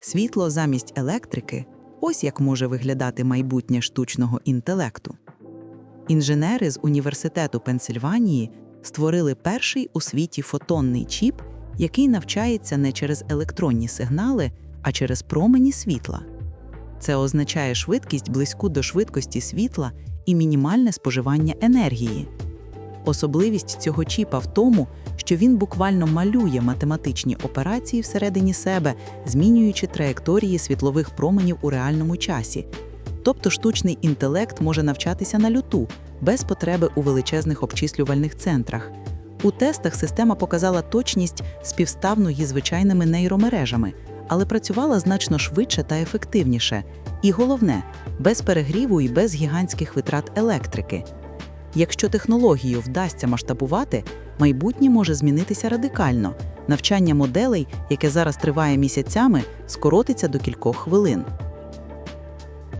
Світло замість електрики ось як може виглядати майбутнє штучного інтелекту. Інженери з університету Пенсильванії створили перший у світі фотонний чіп, який навчається не через електронні сигнали, а через промені світла. Це означає швидкість близьку до швидкості світла і мінімальне споживання енергії. Особливість цього чіпа в тому, що він буквально малює математичні операції всередині себе, змінюючи траєкторії світлових променів у реальному часі. Тобто штучний інтелект може навчатися на люту, без потреби у величезних обчислювальних центрах. У тестах система показала точність співставну її звичайними нейромережами, але працювала значно швидше та ефективніше. І головне, без перегріву і без гігантських витрат електрики. Якщо технологію вдасться масштабувати, майбутнє може змінитися радикально. Навчання моделей, яке зараз триває місяцями, скоротиться до кількох хвилин.